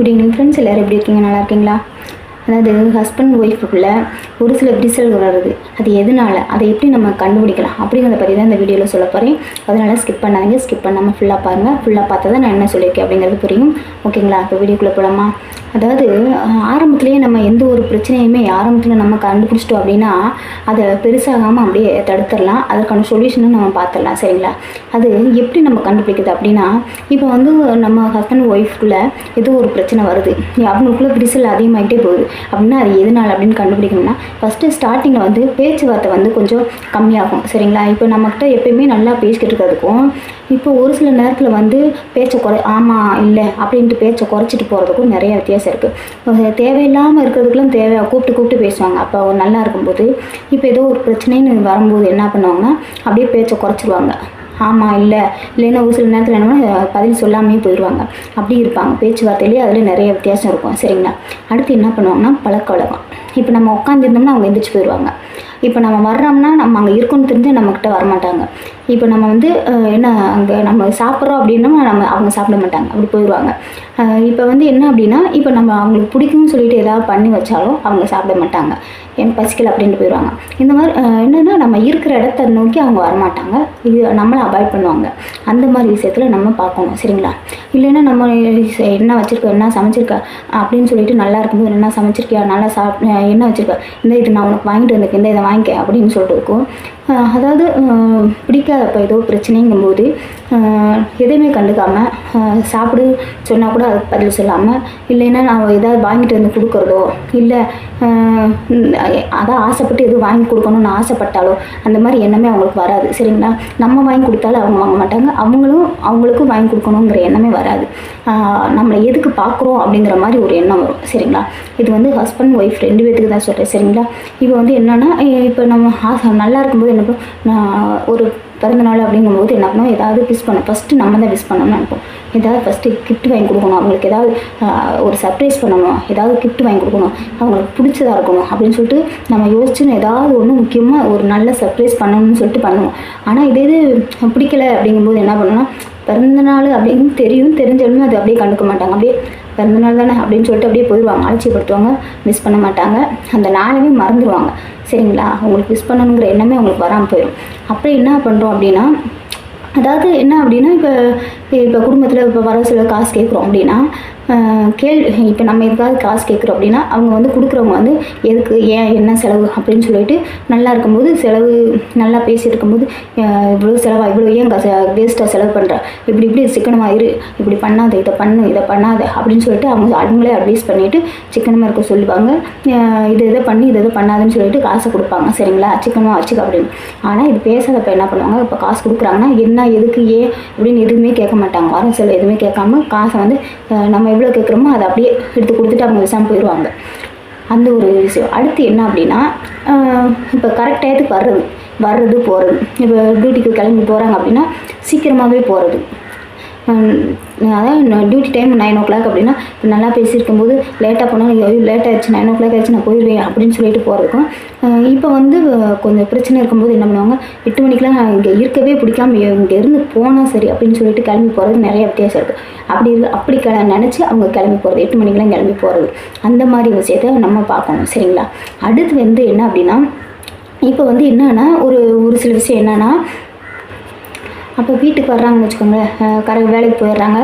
Good evening friends எல்லோரும் எப்படி இருக்கீங்க? நல்லா இருக்கீங்களா? அதாவது ஹஸ்பண்ட் ஒய்ஃபுக்குள்ள ஒரு சில விரிசல் வளருது அது எதனால? அதை எப்படி நம்ம கண்டுபிடிக்கலாம்? அப்படிங்கிறத பற்றி தான் இந்த வீடியோவில் சொல்ல போகிறேன் அதனால் ஸ்கிப் பண்ணாதீங்க. ஸ்கிப் பண்ணாமல் ஃபுல்லாக பாருங்கள் ஃபுல்லாக பார்த்தா தான் நான் என்ன சொல்லியிருக்கேன் அப்படிங்கிறது புரியும். ஓகேங்களா இப்போ வீடியோக்குள்ளே போகலாமா அதாவது ஆரம்பத்துலேயே நம்ம எந்த ஒரு பிரச்சனையுமே ஆரம்பத்தில் நம்ம கண்டுபிடிச்சிட்டோம் அப்படின்னா அதை பெருசாகாமல் அப்படியே தடுத்துடலாம். அதற்கான சொல்யூஷனும் நம்ம பார்த்துடலாம். சரிங்களா? அது எப்படி நம்ம கண்டுபிடிக்கிறது அப்படின்னா இப்போ வந்து நம்ம ஹஸ்பண்ட் ஒய்ஃப்குள்ளே ஏதோ ஒரு பிரச்சனை வருது. அவங்களுக்குள்ளே விரிசல் அதிகமாகிட்டே போகுது. அப்படின்னா அது எதனால் அப்படின்னு கண்டுபிடிக்கணும்னா ஃபஸ்ட்டு ஸ்டார்டிங்கில் வந்து பேச்சுவார்த்தை வந்து கொஞ்சம் கம்மியாகும். சரிங்களா? இப்போ நம்மக்கிட்ட எப்பயுமே நல்லா பேசிக்கிட்டு இருக்கிறதுக்கும் இப்போ ஒரு சில நேரத்தில் வந்து பேச்சை குறை ஆமாம் இல்லை அப்படின்ட்டு பேச்சை குறைச்சிட்டு போகிறதுக்கும் நிறைய வித்தியாசம் இருக்குது தேவையில்லாமல் இருக்கிறதுக்குலாம் தேவை கூப்பிட்டு கூப்பிட்டு பேசுவாங்க. அப்போ நல்லா இருக்கும்போது இப்போ ஏதோ ஒரு பிரச்சனைன்னு வரும்போது என்ன பண்ணுவாங்கன்னா அப்படியே பேச்சை குறைச்சிருவாங்க. ஆமாம் இல்லை. இல்லைன்னா ஒரு சில நேரத்தில் என்னன்னா பதில் சொல்லாமே போயிடுவாங்க அப்படி இருப்பாங்க. பேச்சுவார்த்தையிலேயே அதில் நிறைய வித்தியாசம் இருக்கும். சரிங்களா? அடுத்து என்ன பண்ணுவாங்கன்னா பழக்க வழக்கம் இப்போ நம்ம உட்காந்துருந்தோம்னா அவங்க எந்திரிச்சு போயிடுவாங்க. இப்போ நம்ம வர்றோம்னா நம்ம அங்கே இருக்கணும்னு தெரிஞ்சு நம்மக்கிட்ட வரமாட்டாங்க. இப்போ நம்ம வந்து என்ன அங்கே நம்ம சாப்பிட்றோம் அப்படின்னா நம்ம அவங்க சாப்பிட மாட்டாங்க. அப்படி போயிடுவாங்க. இப்போ வந்து என்ன அப்படின்னா இப்போ நம்ம அவங்களுக்கு பிடிக்கும்னு சொல்லிட்டு ஏதாவது பண்ணி வச்சாலும் அவங்க சாப்பிட மாட்டாங்க. என் பசிக்கல அப்படின்ட்டு போயிடுவாங்க. இந்த மாதிரி என்னென்னா என்னன்னா நம்ம இருக்கிற இடத்த நோக்கி அவங்க வரமாட்டாங்க. இது நம்மளை அவாய்ட் பண்ணுவாங்க. அந்த மாதிரி விஷயத்தில் நம்ம பார்க்கணும். சரிங்களா? இல்லைன்னா நம்ம என்ன வச்சுருக்க என்ன சமைச்சிருக்க அப்படின்னு சொல்லிட்டு நல்லா இருக்கும்போது என்ன சமைச்சிருக்கியா நல்லா சாப் என்ன வச்சுருக்க இந்த இது நான் உனக்கு வாங்கிட்டு வந்திருக்கேன் இந்த இதை வாங்கிக்க அப்படின்னு சொல்லிட்டு இருக்கும். அதாவது பிடிக்காதப்போ பிடிக்காதப்ப ஏதோ பிரச்சனைங்கும்போது எதையுமே கண்டுக்காமல் சாப்பிடு சொன்னால் கூட அதுக்கு பதில் சொல்லாமல் இல்லைன்னா நான் ஏதாவது வாங்கிட்டு வந்து கொடுக்குறதோ இல்லை அதான் ஆசைப்பட்டு எதுவும் வாங்கி கொடுக்கணும்னு ஆசைப்பட்டாலோ அந்த மாதிரி எண்ணமே அவங்களுக்கு வராது. சரிங்களா? நம்ம வாங்கி கொடுத்தாலும் அவங்க வாங்க மாட்டாங்க. அவங்களும் அவங்களுக்கும் வாங்கி கொடுக்கணுங்கிற எண்ணமே வராது. நம்மளை எதுக்கு பார்க்குறோம் அப்படிங்கிற மாதிரி ஒரு எண்ணம் வரும். சரிங்களா? இது வந்து ஹஸ்பண்ட் ஒய்ஃப் ரெண்டு பேத்துக்கு தான் சொல்கிறேன் சரிங்களா? இப்போ வந்து என்னென்னா இப்போ நம்ம ஆசை நல்லா இருக்கும்போது என்ன பண்ணும் நான் ஒரு பிறந்த நாள் அப்படிங்கும்போது என்ன பண்ணோம் ஏதாவது விஷ் பண்ணோம் ஃபஸ்ட்டு நம்ம தான் விஷ் பண்ணணும்னு நினைப்போம். ஏதாவது ஃபஸ்ட்டு கிஃப்ட் வாங்கி கொடுக்கணும். அவங்களுக்கு ஏதாவது ஒரு சர்ப்ரைஸ் பண்ணணும். ஏதாவது கிஃப்ட் வாங்கி கொடுக்கணும். அவங்களுக்கு பிடிச்சதா இருக்கணும் அப்படின்னு சொல்லிட்டு நம்ம யோசிச்சுன்னு ஏதாவது ஒன்று முக்கியமாக ஒரு நல்ல சர்ப்ரைஸ் பண்ணணும்னு சொல்லிட்டு பண்ணுவோம். ஆனால் இதே இது பிடிக்கல அப்படிங்கும்போது என்ன பண்ணணும்னா பிறந்தநாள் அப்படின்னு தெரியும் தெரிஞ்சாலுமே அது அப்படியே கண்டுக்க மாட்டாங்க. அப்படியே பிறந்தநாள் தானே அப்படின்னு சொல்லிட்டு அப்படியே போயிடுவாங்க. அலட்சியப்படுத்துவாங்க மிஸ் பண்ண மாட்டாங்க. அந்த நாளவே மறந்துடுவாங்க சரிங்களா? உங்களுக்கு மிஸ் பண்ணணுங்கிற எண்ணமே அவங்களுக்கு வராமல் போயிடும் அப்படி என்ன பண்ணுறோம் அப்படின்னா அதாவது என்ன அப்படின்னா இப்போ இப்போ குடும்பத்தில் இப்போ வர சில காசு கேட்குறோம் அப்படின்னா கேள்வி இப்போ நம்ம எதுக்காவது காசு கேட்குறோம் அப்படின்னா அவங்க வந்து கொடுக்குறவங்க வந்து எதுக்கு ஏன் என்ன செலவு? அப்படின்னு சொல்லிட்டு நல்லா இருக்கும்போது செலவு நல்லா பேசிட்டு இருக்கும்போது இவ்வளோ செலவா இவ்வளோ ஏன் காசு வேஸ்ட்டாக செலவு பண்ணுற இப்படி இப்படி சிக்கனமாக இரு. இப்படி பண்ணாத இதை பண்ணு இதை பண்ணாத அப்படின்னு சொல்லிட்டு அவங்க அவங்களே அட்வைஸ் பண்ணிவிட்டு சிக்கனமாக இருக்க சொல்லுவாங்க. இது இதை பண்ணி இதை இதை பண்ணாதுன்னு சொல்லிட்டு காசை கொடுப்பாங்க. சரிங்களா? சிக்கனமாக வச்சுக்க அப்படின்னு. ஆனால் இது பேசாதப்ப என்ன பண்ணுவாங்க? இப்போ காசு கொடுக்குறாங்கன்னா என்ன எதுக்கு ஏன் அப்படின்னு எதுவுமே கேட்க மாட்டாங்க. வாரம் செலவு எதுவுமே கேட்காம காசை வந்து நம்ம நம்ம எவ்வளோ கேட்குறோமோ அதை அப்படியே எடுத்து கொடுத்துட்டு அவங்க விசாம போயிடுவாங்க அந்த ஒரு விஷயம். அடுத்து என்ன அப்படின்னா இப்போ கரெக்ட் டயத்துக்கு வர்றது வர்றது போகிறது இப்போ டியூட்டிக்கு கிளம்பி போகிறாங்க அப்படின்னா சீக்கிரமாகவே போகிறது அதான் duty time nine o'clock அப்படின்னா இப்போ நல்லா பேசியிருக்கும்போது லேட்டாக போனால் ஐயோ லேட் ஆயிடுச்சு நைன் ஓ கிளாக் ஆயிடுச்சு நான் போயிடுவேன் அப்படின்னு சொல்லிட்டு போகிறதுக்கும் இப்போ வந்து கொஞ்சம் பிரச்சனை இருக்கும்போது என்ன பண்ணுவாங்க எட்டு மணிக்கெலாம் நான் இங்கே இருக்கவே பிடிக்காம இங்கே இருந்து போனால் சரி அப்படின்னு சொல்லிட்டு கிளம்பி போகிறது நிறைய வித்தியாசம் இருக்குது அப்படி இருக்கு அப்படி க நினச்சி அவங்க கிளம்பி போகிறது எட்டு மணிக்கெலாம் கிளம்பி போகிறது அந்த மாதிரி விஷயத்த நம்ம பார்க்கணும் சரிங்களா? அடுத்து வந்து என்ன அப்படின்னா இப்போ வந்து என்னன்னா ஒரு ஒரு சில விஷயம் என்னென்னா அப்போ வீட்டுக்கு வர்றாங்கன்னு வச்சுக்கோங்களேன் கரெக்ட் வேலைக்கு போயிடுறாங்க.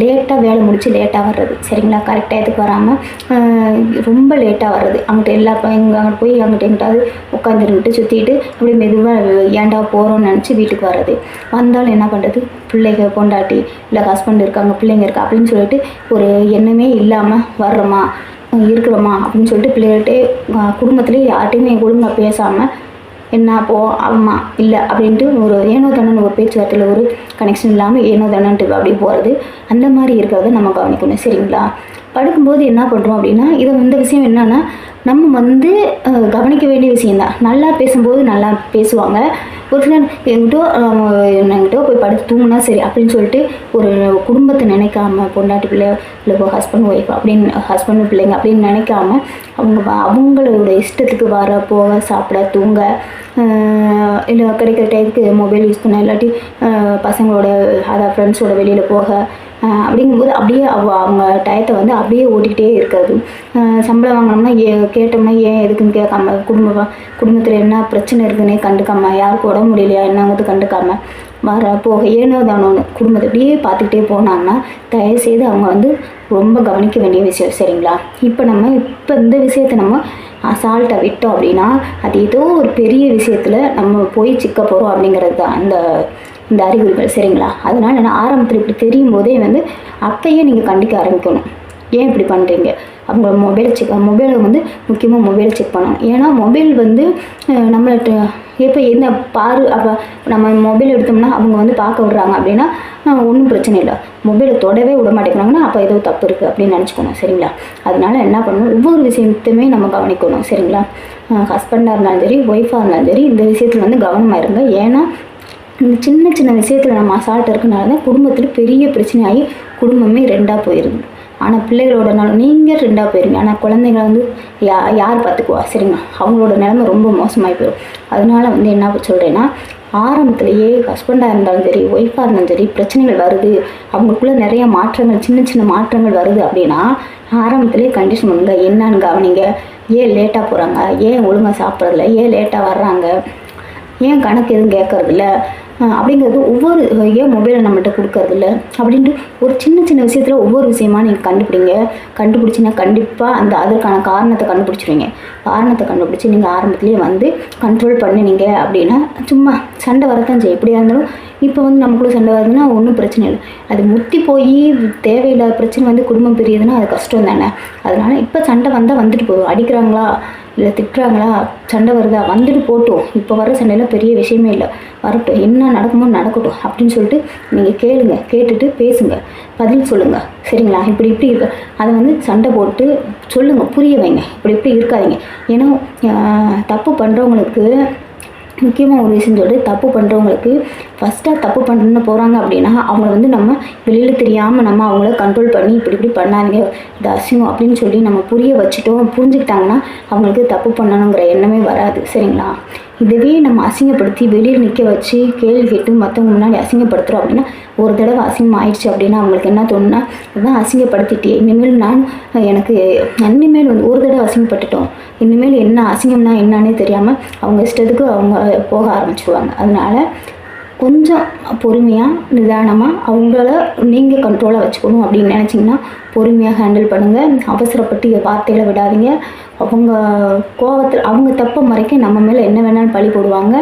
லேட்டாக வேலை முடித்து லேட்டாக வர்றது. சரிங்களா? கரெக்ட் டயத்துக்கு வராமல் ரொம்ப லேட்டாக வர்றது. அங்கிட்ட எல்லா இங்கே அங்கிட்டு போய் அங்கிட்ட எங்கிட்டாவது உட்காந்துருந்துட்டு சுற்றிட்டு அப்படியே மெதுவாக ஏன்டா போகிறோம்னு நினச்சி வீட்டுக்கு வர்றது. வந்தாலும் என்ன பண்ணுறது பிள்ளைங்க பொண்டாட்டி இல்லை ஹஸ்பண்ட் இருக்காங்க பிள்ளைங்க இருக்கா அப்படின்னு சொல்லிட்டு ஒரு எண்ணமே இல்லாமல் வர்றோமா? இருக்கிறோமா? அப்படின்னு சொல்லிட்டு பிள்ளைகள்கிட்டே குடும்பத்துலேயே யார்கிட்டையுமே குடும்பம் பேசாமல் என்ன போ ஆமா இல்லை அப்படின்ட்டு ஒரு ஏனோ தானோன்னு ஒரு பேச்சுவார்த்தையில் ஒரு கனெக்ஷன் இல்லாமல் ஏனோ தானன்ட்டு அப்படி போகிறது அந்த மாதிரி இருக்கிறத நம்ம கவனிக்கணும் சரிங்களா? படுக்கும்போது என்ன பண்ணுறோம் அப்படின்னா இதை இந்த விஷயம் என்னென்னா நம்ம வந்து கவனிக்க வேண்டிய விஷயந்தான் நல்லா பேசும்போது நல்லா பேசுவாங்க. ஒரு சிலர் எங்கிட்டோ என்கிட்டோ போய் படுத்து தூங்கினா சரி அப்படின்னு சொல்லிட்டு ஒரு குடும்பத்தை நினைக்காம பொண்டாட்டி பிள்ளை இல்லை ஹஸ்பண்ட் ஒய்ஃப் அப்படின்னு ஹஸ்பண்ட் பிள்ளைங்க அப்படின்னு நினைக்காம அவங்க அவங்களோட இஷ்டத்துக்கு வர போக சாப்பிட தூங்க இல்லை கிடைக்கிற டைத்துக்கு மொபைல் யூஸ் பண்ண இல்லாட்டி பசங்களோட அதாவது ஃப்ரெண்ட்ஸோட வெளியில் போக அப்படிங்கும்போது அப்படியே அவ அவங்க டயத்தை வந்து அப்படியே ஓட்டிக்கிட்டே இருக்கிறது. சம்பளம் வாங்கினோம்னா ஏ கேட்டோம்னா ஏன் எதுக்குன்னு கேட்காம குடும்ப குடும்பத்தில் என்ன பிரச்சனை இருக்குன்னே கண்டுக்காம யாருக்கு உடம்பு முடியலையா என்னங்கிறது கண்டுக்காம வர போக ஏனோ தானோன்னு குடும்பத்தை அப்படியே பார்த்துக்கிட்டே போனாங்கன்னா தயவுசெய்து அவங்க வந்து ரொம்ப கவனிக்க வேண்டிய விஷயம் சரிங்களா? இப்போ நம்ம இப்போ இந்த விஷயத்தை நம்ம அசால்ட்டை விட்டோம் அப்படின்னா அது ஏதோ ஒரு பெரிய விஷயத்தில் நம்ம போய் சிக்க போகிறோம் அப்படிங்கிறது தான். அந்த இந்த அறிகுறிகள் சரிங்களா? அதனால் நான் ஆரம்பத்தில் இப்படி தெரியும் போதே வந்து அப்பயே நீங்கள் கண்டிக்க ஆரம்பிக்கணும். ஏன் இப்படி பண்ணுறீங்க அவங்க மொபைலை செக் மொபைலை வந்து முக்கியமாக மொபைலை செக் பண்ணணும். ஏன்னா மொபைல் வந்து நம்மள்ட்ட எப்போ என்ன பாரு அப்போ நம்ம மொபைல் எடுத்தோம்னா அவங்க வந்து பார்க்க விடுறாங்க அப்படின்னா ஒன்றும் பிரச்சனை இல்லை. மொபைலை தொடவே விட மாட்டேங்கிறாங்கன்னா அப்போ ஏதோ தப்பு இருக்குது அப்படின்னு நினச்சிக்கணும் சரிங்களா? அதனால என்ன பண்ணணும்? ஒவ்வொரு விஷயத்தையுமே நம்ம கவனிக்கணும் சரிங்களா? ஹஸ்பண்டாக இருந்தாலும் சரி ஒய்ஃபாக இருந்தாலும் சரி இந்த விஷயத்தில் வந்து கவனமாக இருங்க. ஏன்னா இந்த சின்ன சின்ன விஷயத்தில் நம்ம அசால்ட்டாக இருக்கனால தான் குடும்பத்தில் பெரிய பிரச்சனையாகி குடும்பமே ரெண்டாக போயிருங்க ஆனால் பிள்ளைகளோட நல நீங்கள் ரெண்டாக போயிருங்க. ஆனால் குழந்தைங்கள வந்து யா யார் பார்த்துக்குவா சரிங்க அவங்களோட நிலமை ரொம்ப மோசமாகி போயிடும் அதனால வந்து என்ன சொல்கிறேன்னா ஆரம்பத்திலேயே ஹஸ்பண்டாக இருந்தாலும் சரி ஒய்ஃபாக இருந்தாலும் சரி பிரச்சனைகள் வருது. அவங்களுக்குள்ளே நிறைய மாற்றங்கள் சின்ன சின்ன மாற்றங்கள் வருது அப்படின்னா ஆரம்பத்துலேயே கண்டிஷன் பண்ணுங்க. என்னன்னு கவனிங்க. ஏன் லேட்டாக போகிறாங்க ஏன் ஒழுங்காக சாப்பிட்றதில்ல? ஏன் லேட்டாக வர்றாங்க? ஏன் கணக்கு எதுவும் கேட்கறதில்ல? அப்படிங்கிறது ஒவ்வொரு ஏன் மொபைலை நம்மகிட்ட கொடுக்கறதில்ல அப்படின்ட்டு ஒரு சின்ன சின்ன விஷயத்தில் ஒவ்வொரு விஷயமா நீங்கள் கண்டுபிடிங்க. கண்டுபிடிச்சின்னா கண்டிப்பாக அந்த அதற்கான காரணத்தை கண்டுபிடிச்சிருவீங்க. காரணத்தை கண்டுபிடிச்சி நீங்கள் ஆரம்பத்துலேயே வந்து கண்ட்ரோல் பண்ணினீங்க அப்படின்னா சும்மா சண்டை வரத்தான் செய்யும். எப்படியா இருந்தாலும் இப்போ வந்து நமக்குள்ளே சண்டை வருதுன்னா ஒன்றும் பிரச்சனை இல்லை. அது முத்தி போய் தேவையில்லாத பிரச்சனை வந்து குடும்பம் பெரியதுன்னா அது கஷ்டம் தானே. அதனால் இப்போ சண்டை வந்தால் வந்துட்டு போதும். அடிக்கிறாங்களா? இல்லை திட்டுறாங்களா? சண்டை வருதா? வந்துட்டு போட்டோம். இப்போ வர சண்டையில் பெரிய விஷயமே இல்லை. வரட்டும். என்ன நடக்குமோ நடக்கட்டும் அப்படின்னு சொல்லிட்டு நீங்கள் கேளுங்க. கேட்டுட்டு பேசுங்க. பதில் சொல்லுங்கள் சரிங்களா? இப்படி இப்படி இருக்கு. அதை வந்து சண்டை போட்டு சொல்லுங்கள் புரிய வைங்க. இப்படி இப்படி இருக்காதீங்க. ஏன்னா தப்பு பண்ணுறவங்களுக்கு முக்கியமாக ஒரு விஷயம் சொல்லிட்டு தப்பு பண்ணுறவங்களுக்கு ஃபஸ்ட்டாக தப்பு பண்ணுறன்னு போகிறாங்க அப்படின்னா அவங்கள வந்து நம்ம வெளியில் தெரியாமல் நம்ம அவங்கள கண்ட்ரோல் பண்ணி இப்படி இப்படி பண்ணாதீங்க இது அசிங்கம் அப்படின்னு சொல்லி நம்ம புரிய வச்சுட்டோம் புரிஞ்சுக்கிட்டாங்கன்னா அவங்களுக்கு தப்பு பண்ணணுங்கிற எண்ணமே வராது. சரிங்களா? இதுவே நம்ம அசிங்கப்படுத்தி வெளியில் நிற்க வச்சு கேள்வி கேட்டு மற்றவங்க முன்னாடி அசிங்கப்படுத்துகிறோம் அப்படின்னா ஒரு தடவை அசிங்கம் ஆயிடுச்சு அப்படின்னா அவங்களுக்கு என்ன தோணுன்னா இதுதான் அசிங்கப்படுத்திட்டே இனிமேல் நான் எனக்கு இனிமேல் வந்து ஒரு தடவை அசிங்கப்பட்டுட்டோம். இனிமேல் என்ன அசிங்கம்னா என்னன்னே தெரியாமல் அவங்க இஷ்டத்துக்கு அவங்க போக ஆரம்பிச்சிடுவாங்க அதனால கொஞ்சம் பொறுமையாக நிதானமாக அவங்கள நீங்கள் கண்ட்ரோலாக வச்சுக்கணும் அப்படின்னு நினச்சிங்கன்னா பொறுமையாக ஹேண்டில் பண்ணுங்கள் அவசரப்பட்டு வார்த்தையில் விடாதீங்க. அவங்க கோவத்தில் அவங்க தப்பை மறைக்க நம்ம மேலே என்ன வேணாலும் பழி போடுவாங்க.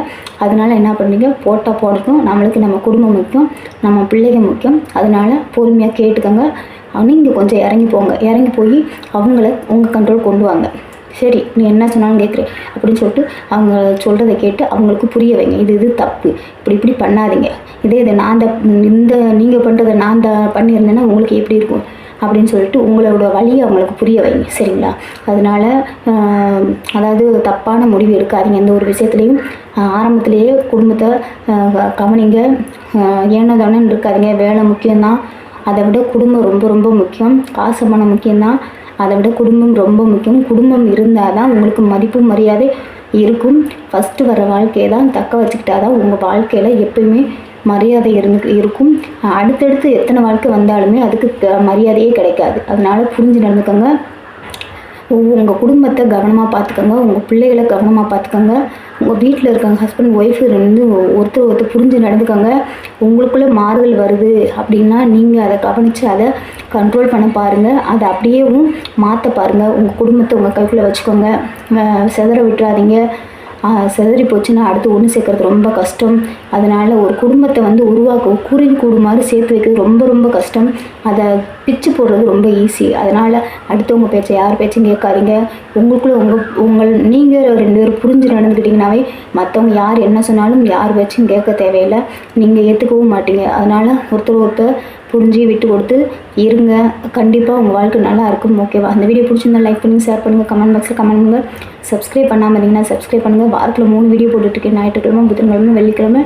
அதனால என்ன பண்ணுறீங்க போட்டால் போடட்டும். நம்மளுக்கு நம்ம குடும்பம் முக்கியம். நம்ம பிள்ளைங்க முக்கியம். அதனால பொறுமையாக கேட்டுக்கோங்க. நீங்கள் கொஞ்சம் இறங்கி போங்க. இறங்கி போய் அவங்கள உங்கள் கண்ட்ரோல் கொண்டு வாங்க. சரி நீ என்ன சொன்னாலும் கேட்குறேன் அப்படின்னு சொல்லிட்டு அவங்க சொல்கிறத கேட்டு அவங்களுக்கு புரிய வைங்க. இது இது தப்பு. இப்படி இப்படி பண்ணாதீங்க. இதே இதை நான் தான் இந்த நீங்கள் பண்ணுறதை நான் தான் பண்ணியிருந்தேன்னா உங்களுக்கு எப்படி இருக்கும்? அப்படின்னு சொல்லிட்டு உங்களோட வழியை அவங்களுக்கு புரிய வைங்க. சரிங்களா? அதனால அதாவது தப்பான முடிவு எடுக்காதீங்க. எந்த ஒரு விஷயத்துலையும் ஆரம்பத்திலேயே குடும்பத்தை க- கவனிங்க. ஆஹ், ஏனோ இருக்காதீங்க. வேலை முக்கியம்தான். அதை விட குடும்பம் ரொம்ப ரொம்ப முக்கியம். காசு பணம் முக்கியம்தான். அதை விட குடும்பம் ரொம்ப முக்கியம். குடும்பம் இருந்தால் தான் உங்களுக்கு மதிப்பு மரியாதை இருக்கும். ஃபஸ்ட்டு வர வாழ்க்கையை தான் தக்க வச்சுக்கிட்டா தான் உங்கள் வாழ்க்கையில் எப்பயுமே மரியாதை இருந்து இருக்கும். அடுத்தடுத்து எத்தனை வாழ்க்கை வந்தாலுமே அதுக்கு மரியாதையே கிடைக்காது. அதனால் புரிஞ்சு நடந்துக்கோங்க. உங்கள் குடும்பத்தை கவனமாக பார்த்துக்கோங்க. உங்கள் பிள்ளைகளை கவனமாக பார்த்துக்கோங்க. வீட்டில் இருக்காங்க ஹஸ்பண்ட் ஒய்ஃபு ரெண்டு ஒருத்தர் ஒருத்தர் புரிஞ்சு நடந்துக்கோங்க. உங்களுக்குள்ளே மாறுதல் வருது அப்படின்னா நீங்கள் அதை கவனித்து அதை கண்ட்ரோல் பண்ண பாருங்கள் அதை அப்படியேவும் மாற்ற பாருங்கள் உங்கள் குடும்பத்தை உங்கள் கைக்குள்ளே வச்சுக்கோங்க. செதற சிதற விட்டுறாதீங்க. செதறி சிதறி போச்சுன்னா அடுத்து ஒன்று சேர்க்கறது ரொம்ப கஷ்டம். அதனால் ஒரு குடும்பத்தை வந்து உருவாக்க குருவி கூடு மாதிரி சேர்த்து வைக்கிறது ரொம்ப ரொம்ப கஷ்டம். அதை பிச்சு போடுறது ரொம்ப ஈஸி அதனால் அடுத்தவங்க பேச்சை யார் பேச்சும் கேட்காதீங்க. உங்களுக்குள்ளே உங்கள் உங்கள் நீங்கள் ரெண்டு பேரும் புரிஞ்சு நடந்துக்கிட்டிங்கனாவே மற்றவங்க யார் என்ன சொன்னாலும் யார் பேச்சும் கேட்க தேவையில்லை. நீங்கள் ஏற்றுக்கவும் மாட்டீங்க. அதனால் ஒருத்தர் ஒருத்தர் புரிஞ்சு விட்டு கொடுத்து இருங்க. கண்டிப்பாக உங்கள் வாழ்க்கை நல்லா இருக்கும். ஓகேவா அந்த வீடியோ பிடிச்சிருந்தா லைக் பண்ணுங்கள் ஷேர் பண்ணுங்கள் கமெண்ட் பாக்ஸில் கமெண்ட் பண்ணுங்கள் சப்ஸ்கிரைப் பண்ணாமல் இருந்தீங்கன்னா சப்ஸ்கிரைப் பண்ணுங்கள் வாரத்தில் மூணு வீடியோ போட்டுட்ருக்கேன் ஞாயிற்றுக்கிழமை புதன்கிழமை வெள்ளிக்கிழமை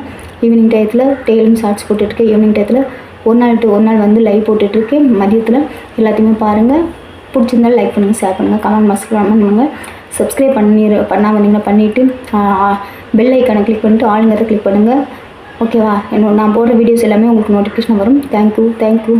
ஈவினிங் டயத்தில் டெய்லியும் ஷார்ட்ஸ் போட்டுட்ருக்கேன் ஈவினிங் டயத்தில் ஒரு நாள் டு ஒரு நாள் வந்து லைவ் போட்டுட்ருக்கேன். மதியத்தில் எல்லாத்தையுமே பாருங்கள் பிடிச்சிருந்தாலும் லைக் பண்ணுங்கள் ஷேர் பண்ணுங்கள் கமெண்ட் பாக்ஸில் கமெண்ட் பண்ணுங்கள் சப்ஸ்கிரைப் பண்ணி பண்ணாமல் வந்தீங்கன்னா பண்ணிவிட்டு பெல் ஐக்கானை கிளிக் பண்ணிட்டு ஆளுங்கிறத கிளிக் பண்ணுங்கள் ஓகேவா என்னோட நான் போடுற வீடியோஸ் எல்லாமே உங்களுக்கு நோட்டிஃபிகேஷன் வரும். Thank you thank you